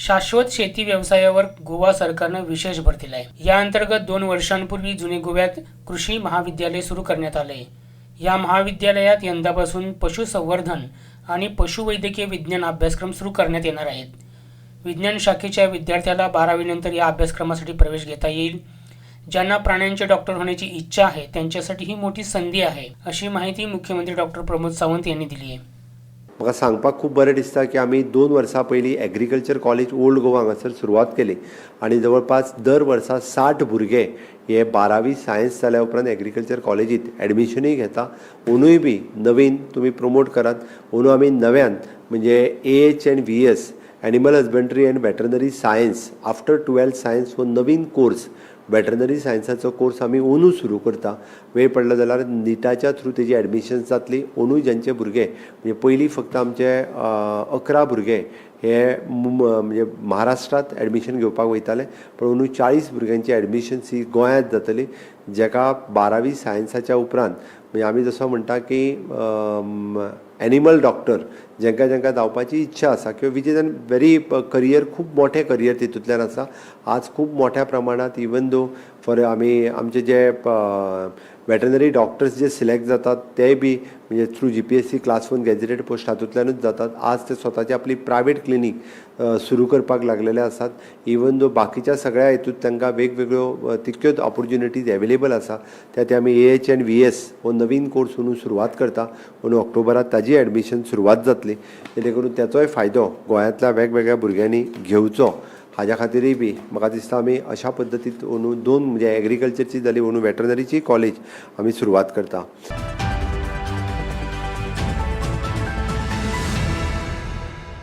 शाश्वत शेती व्यवसायावर गोवा सरकारनं विशेष भर दिलाय. या अंतर्गत दोन वर्षांपूर्वी जुने गोव्यात कृषी महाविद्यालय सुरू करण्यात आले. या महाविद्यालयात यंदापासून पशुसंवर्धन आणि पशुवैद्यकीय विज्ञान अभ्यासक्रम सुरू करण्यात येणार आहेत. विज्ञान शाखेच्या विद्यार्थ्याला बारावीनंतर या अभ्यासक्रमासाठी प्रवेश घेता येईल. ज्यांना प्राण्यांचे डॉक्टर होण्याची इच्छा आहे त्यांच्यासाठी ही मोठी संधी आहे अशी माहिती मुख्यमंत्री डॉक्टर प्रमोद सावंत यांनी दिली आहे. म्हाका सांगपाक खूब बरें दिसता की आमी दोन वर्सां पयलीं एग्रीकल्चर कॉलेज ओल्ड गोवा हांगासर सुरवात केली. आनी जवळपास दर वर्सा साठ भुरगे हे बारावी सायन्स जाल्या उपरांत एग्रीकल्चर कॉलेजींत एडमिशनूय घेता. अंदूय बी नवीन तुमी प्रमोट करात. अंदू आमी नव्यान म्हणजे A H and V S animal husbandry and veterinary science after twelfth science हो नवीन कोर्स वेटरनरी सायन्साचो कोर्स आमी अंदू सुरू करता. वेळ पडलो जाल्यार निटाच्या थ्रू तेजी एडमिशन जातली अंदूय ज्यांचे भुरगे म्हणजे पयलीं फक्त आमचे अकरा भुरगे हे म्हणजे महाराष्ट्रांत एडमिशन घेवपाक वयताले पण अंदू चाळीस भुरग्यांची ॲडमिशन ही गोंयांत जातली जेका बारावी सायन्साच्या उपरांत म्हणजे आमी जसो म्हणटा की एनिमल डॉक्टर जेंका जेंका जावपाची इच्छा आसा किंवा which is an very career खूब मोठें करियर तितूंतल्यान आसा आज खूब मोठ्या प्रमाणात इवन दो फॉर आमी आमचे जे वेटनरी डॉक्टर्स जे सिलेक्ट जातात ते बी म्हणजे through G P S C class one gazetted post हातूंतल्यानूच जातात. आज ते स्वताची आपली प्रायवेट क्लिनीक सुरू करपाक लागलेले आसात इवन जो बाकीच्या सगळ्या हितूंत तांकां वेगवेगळ्यो तितक्योच ऑपॉर्च्युनिटीज एवेलेबल आसा त्या ते आमी A H and V S हो नवीन कोर्स म्हणून सुरवात करता. म्हणून ऑक्टोबरात ताजी एडमिशन सुरवात जातली. जेणे करून त्याचोय फायदो गोंयांतल्या वेगवेगळ्या भुरग्यांनी घेवचो हाज्या खातीरय बी म्हाका दिसता आमी अशा पद्दतीन अंदू दोन म्हणजे एग्रीकल्चरची जाली अंदू वेटरनरीची कॉलेज आमी सुरवात करता.